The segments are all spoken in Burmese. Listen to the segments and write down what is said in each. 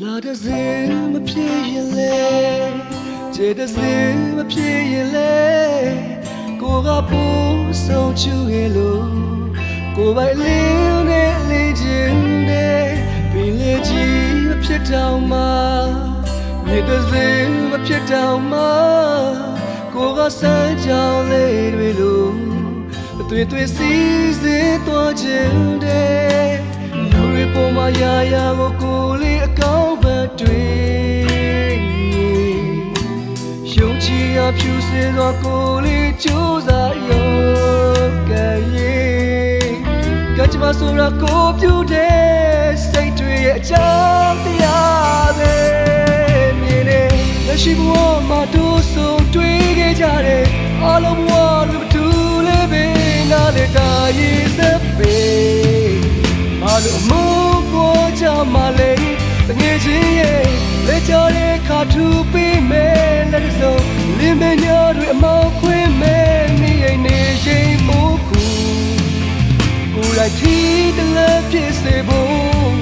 လာတဲ့စင်မဖြစ်ရင်လေခြေတဲ့စင်မဖြစ်ရင်လေကိုကပူဆုံးချူရဲ့လို့ကိုပဲလင်းနဲ့လေခြင်းတဲ့ပင်လေကြီးမဖြစ်တော့မှမြေတစင်မဖြစ်တော့မှကိုကစမ်းကြောင်လေးတွေလို့ အသွေးသွေးစီးစင်းသွားခြင်းတဲ့လူတွေပေါ်မှာရာရာကိုကိုလေးအကောင်းပဲတွေ့ယုံကြည်ရာဖြူစင်သောကိုယ်လေးကြိုးစားရောကံရဲ့ကကြမဆိုရာကိုပြုတဲ့စိတ်တွေရဲ့အကြောင်းတရားပဲမြင်နေလက်ရှိဘဝမှာတို့ဆုံးတွေ့ခဲ့ကြတယ်အလုံးဘဝတွေမတူလေးပဲနား လေတာရေးစပ်ပေဘာလို့မို့ပေါ်ကြမှာလဲတငယ်ချင်းရဲ့လက်ချတဲ့ခါထူပေးမယ်လက်စုံလင်းမညာတွေအမောက်ခွင်းမယ်မိရင်နေရှိမို့ခုကိုယ်လိုက်ထီးတလည်းပြည့်စေဖို့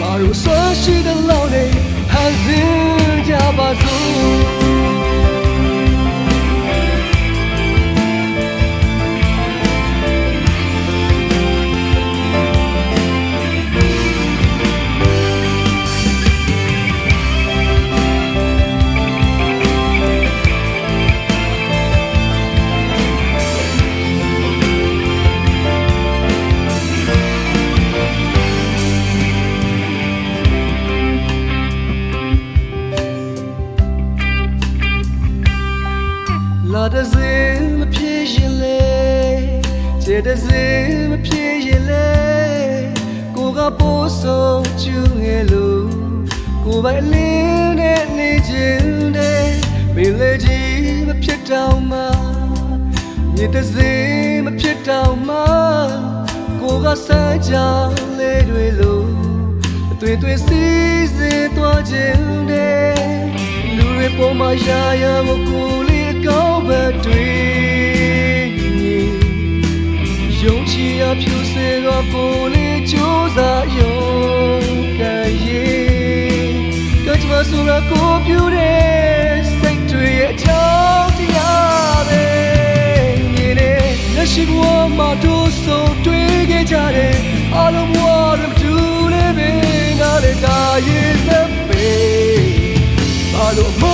ငါတို့ဆွမ်းရှိတဲ့လောက်နဲ့ဟန်စင် ကျေတဲ့စင်မဖြစ်ရင်လေကိုကပိုးဆုံးချူငယ်လို့ကိုပိုင်လင်းနဲ့နေခြင်းတဲ့မင်းလေးကြီးမဖြစ်တော့မှမြေတဲ့စင်မဖြစ်တော့မှကိုကစမ်းကြလေးတွေလို့အသွေးသွေးစီးစေသွားခြင်းတဲ့လူတွေပေါ်မှာရာရာကိုကိုယ်လေးအကောင်းပဲတွေ့ ယုံကြည်ရာဖြူစင်တော့ကိုယ်လေးကြိုးစားရုံကရဲ့ကကြမဆိုရကိုပြူတဲ့စိတ်တွေရဲ့အကြောင်းတရားပဲမြင်နေလက်ရှိဘဝမှာတို့ဆုံးတွေ့ခဲ့ကြတယ်အလုံးဘဝတွေမတူလေးပဲငါလည်းဒါရဲ့စပေဘာလို့မ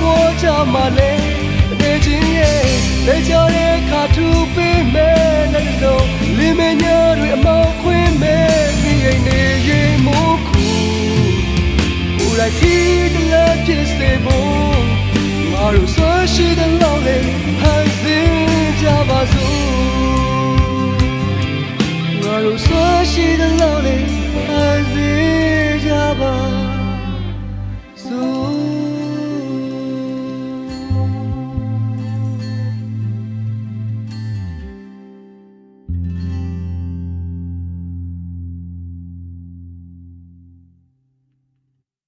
ပေါ်ကြမှာလဲတကယ်ချင်းရဲ့လက်ချ လိုက်ထီးတလည်းဖြစ်စေဖို့ငါတို့ဆွရှိတဲ့လောက်လေးဟန်စင်ကြပါစို့